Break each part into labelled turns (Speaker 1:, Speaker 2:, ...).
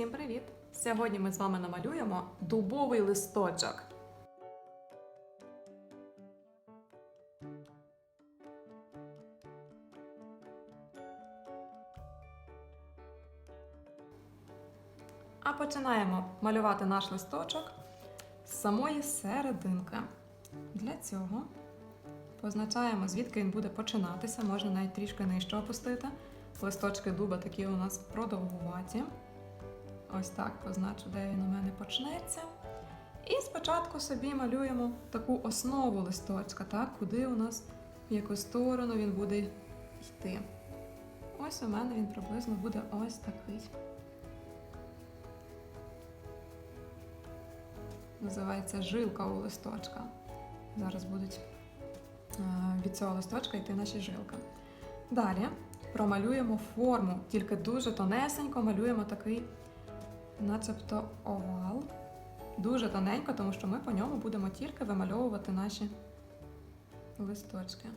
Speaker 1: Усім привіт! Сьогодні ми з вами намалюємо дубовий листочок. А починаємо малювати наш листочок з самої серединки. Для цього позначаємо, звідки він буде починатися, можна навіть трішки нижче опустити. Листочки дуба такі у нас продовгуваті. Ось так позначу, де він у мене почнеться. І спочатку собі малюємо таку основу листочка, так, куди у нас, в яку сторону він буде йти. Ось у мене він приблизно буде ось такий. Називається жилка у листочка. Зараз будуть е, від цього листочка йти наші жилки. Далі промалюємо форму, тільки дуже тонесенько малюємо такий, начебто, овал. Дуже тоненько, тому що ми по ньому будемо тільки вимальовувати наші листочки.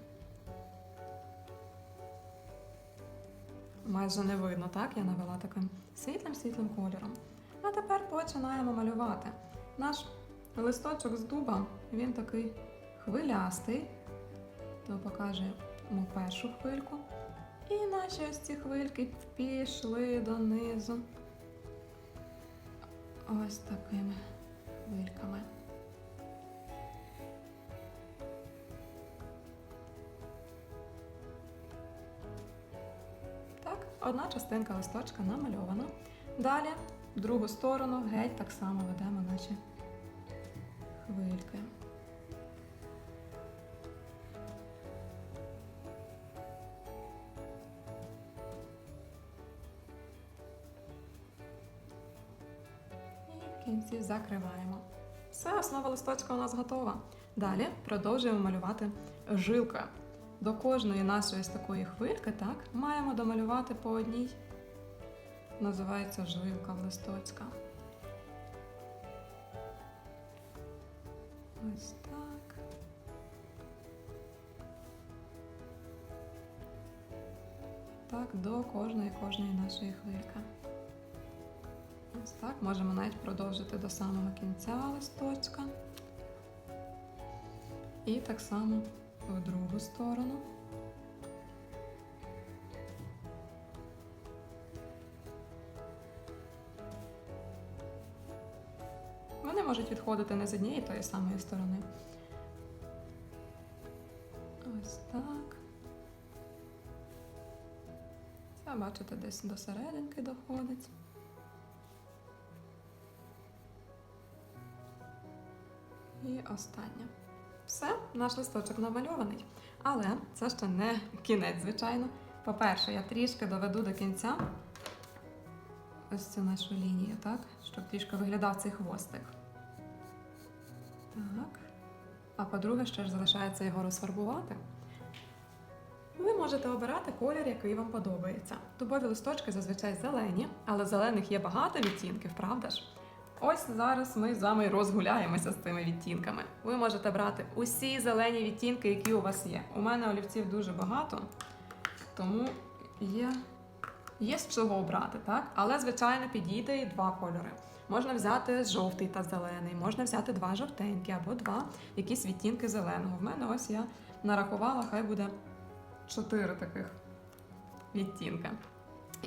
Speaker 1: Майже не видно, так? Я навела таким світлим-світлим кольором. А тепер починаємо малювати. Наш листочок з дуба, він такий хвилястий, то покажемо першу хвильку. І наші ось ці хвильки пішли донизу. Ось такими хвильками. Так, одна частинка листочка намальована. Далі, в другу сторону, геть так само ведемо наші хвильки. Кінці закриваємо. Все, основа листочка у нас готова. Далі продовжуємо малювати жилки. До кожної нашої ось такої хвильки, так, маємо домалювати по одній. Називається жилка в листочка. Ось так. Так, до кожної кожної нашої хвильки. Ось так, можемо навіть продовжити до самого кінця листочка. І так само в другу сторону. Вони можуть відходити не з однієї тої самої сторони. Ось так. Це, бачите, десь до серединки доходить. І останнє. Все, наш листочок намальований. Але це ще не кінець, звичайно. По-перше, я трішки доведу до кінця ось цю нашу лінію, так? Щоб трішки виглядав цей хвостик. Так. А по-друге, ще ж залишається його розфарбувати. Ви можете обирати колір, який вам подобається. Дубові листочки зазвичай зелені, але зелених є багато відтінків, правда ж? Ось зараз ми з вами розгуляємося з цими відтінками. Ви можете брати усі зелені відтінки, які у вас є. У мене олівців дуже багато, тому є, є з чого обрати, так? Але, звичайно, підійде і два кольори. Можна взяти жовтий та зелений, можна взяти два жовтенькі або два якісь відтінки зеленого. В мене ось я нарахувала, хай буде чотири таких відтінка.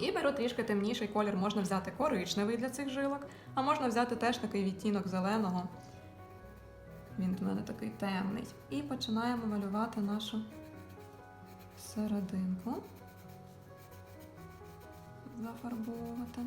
Speaker 1: І беру трішки темніший колір, можна взяти коричневий для цих жилок, а можна взяти теж такий відтінок зеленого. Він в мене такий темний. І починаємо малювати нашу серединку. Зафарбовувати.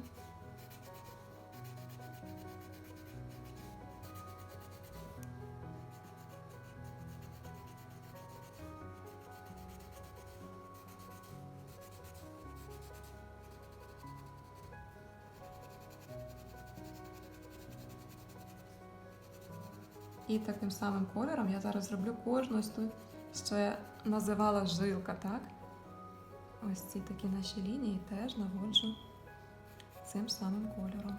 Speaker 1: І таким самим кольором я зараз зроблю кожну ось тут, що я називала жилка, так? Ось ці такі наші лінії теж наводжу цим самим кольором.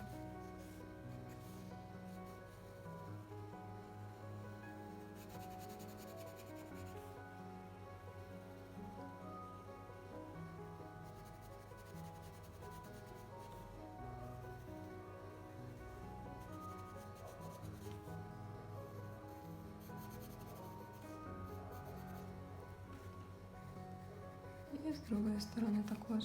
Speaker 1: І з другої сторони також.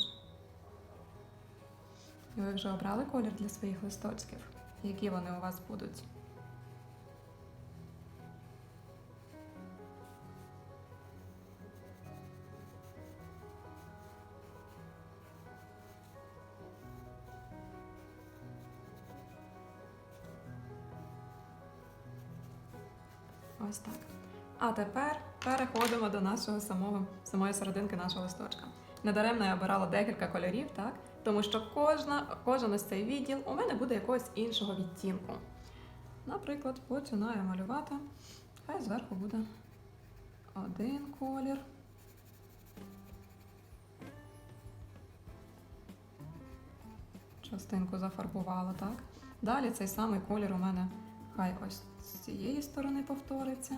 Speaker 1: І ви вже обрали колір для своїх листочків? Які вони у вас будуть? Ось так. А тепер переходимо до нашого самого, самої серединки нашого листочка. Недаремно я обирала декілька кольорів, так? Тому що кожна, кожен ось цей відділ у мене буде якогось іншого відтінку. Наприклад, починаю малювати. Хай зверху буде один колір. Частинку зафарбувала, так? Далі цей самий колір у мене хай ось з цієї сторони повториться.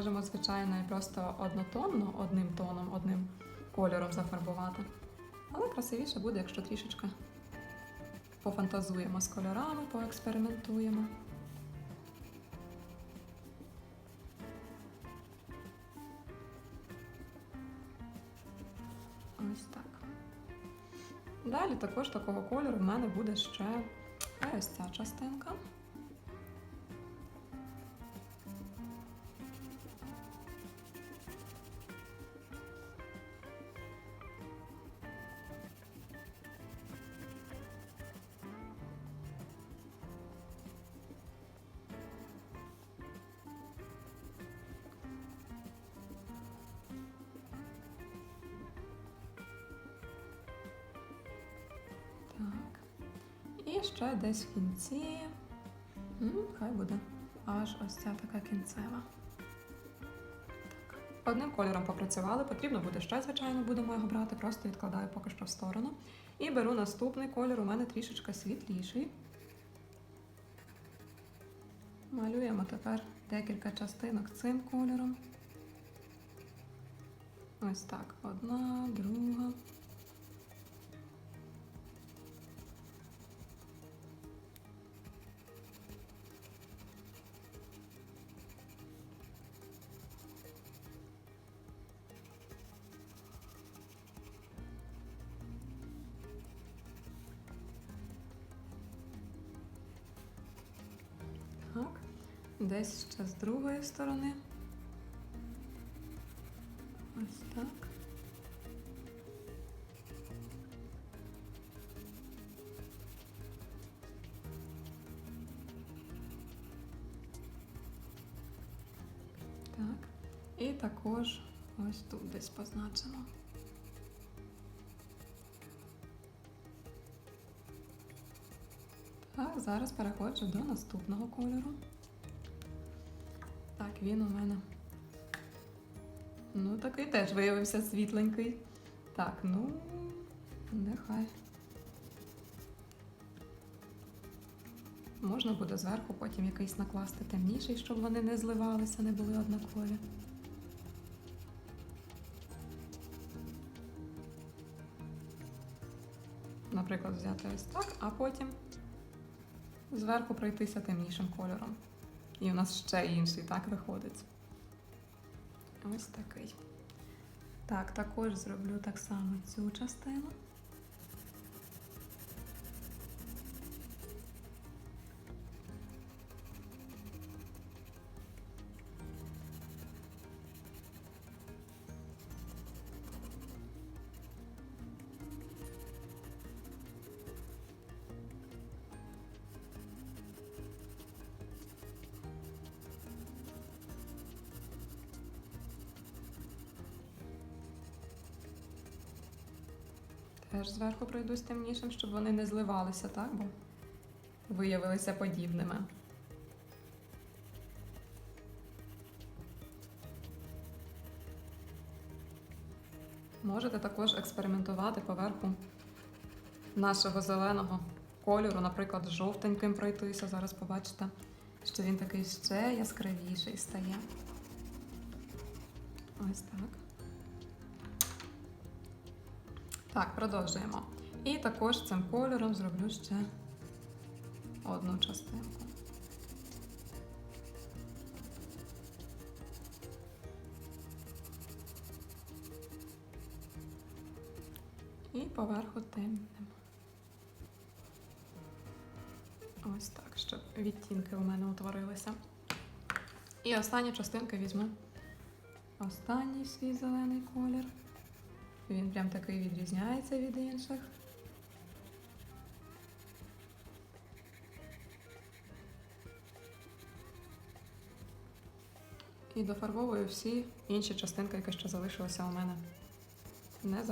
Speaker 1: Можемо, звичайно, і просто однотонно, одним тоном, одним кольором зафарбувати. Але красивіше буде, якщо трішечки пофантазуємо з кольорами, поекспериментуємо. Ось так. Далі також такого кольору в мене буде ще ось ця частинка. І ще десь в кінці. М, Хай буде аж ось ця така кінцева. Так. Одним кольором попрацювали, потрібно буде ще, звичайно, будемо його брати, просто відкладаю поки що в сторону. І беру наступний колір, у мене трішечки світліший. Малюємо тепер декілька частинок цим кольором. Ось так. Одна, Десь ще з другої сторони. Ось так. Так. І також ось тут десь позначимо. Так, зараз переходжу до наступного кольору. Так, він у мене. Ну, такий теж виявився світленький. Так, ну, нехай. Можна буде зверху потім якийсь накласти темніший, щоб вони не зливалися, не були однакові. Наприклад, взяти ось так, а потім зверху пройтися темнішим кольором. І у нас ще інший так виходить. Ось такий. Так, також зроблю так само цю частину. Теж зверху пройдусь темнішим, щоб вони не зливалися, так? Бо виявилися подібними. Можете також експериментувати поверху нашого зеленого кольору, наприклад, жовтеньким пройтися. Зараз побачите, що він такий ще яскравіший стає. Ось так. Так, продовжуємо. І також цим кольором зроблю ще одну частинку. І поверху темним. Ось так, щоб відтінки у мене утворилися. І останню частинку візьму. Останній свій зелений колір. Він прям такий відрізняється від інших. І дофарбовую всі інші частинки, які ще залишилися у мене не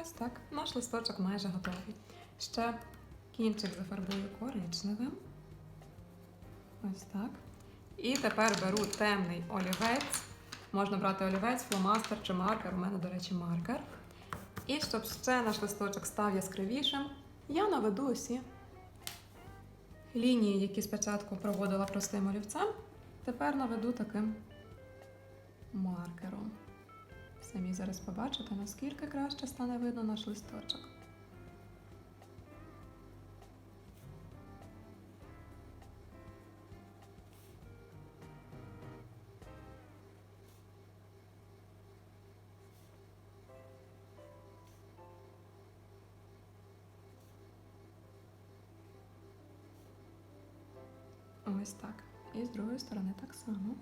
Speaker 1: Ось так. Наш листочок майже готовий. Ще кінчик зафарбую коричневим. Ось так. І тепер беру темний олівець. Можна брати олівець, фломастер чи маркер. У мене, до речі, маркер. І щоб ще наш листочок став яскравішим, я наведу усі лінії, які спочатку проводила простим олівцем. Тепер наведу таким маркером. Самі зараз побачите, наскільки краще стане видно наш листочок. Ось так. І з другої сторони так само.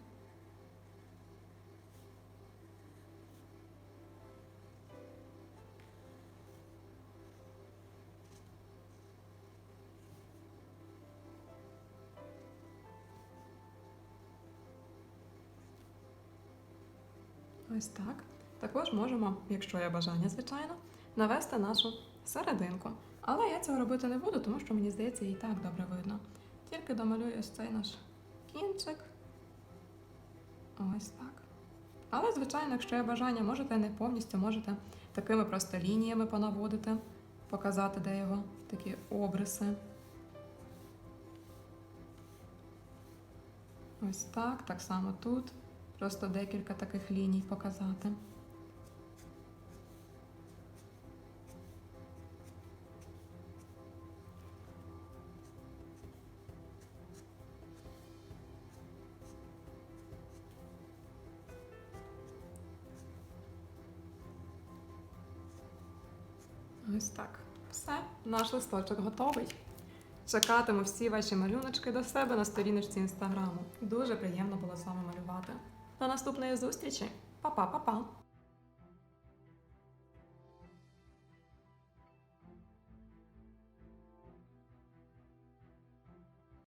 Speaker 1: Ось так. Також можемо, якщо є бажання, звичайно, навести нашу серединку. Але я цього робити не буду, тому що мені здається, її так добре видно. Тільки домалюю ось цей наш кінчик. Ось так. Але, звичайно, якщо є бажання, можете не повністю, можете такими просто лініями понаводити, показати, де його такі обриси. Ось так, так само тут. Просто декілька таких ліній показати. Ось так. Все, наш листочок готовий. Чекатиму всі ваші малюночки до себе на сторіночці інстаграму. Дуже приємно було з вами малювати. До наступної зустрічі. Па-па-па-па!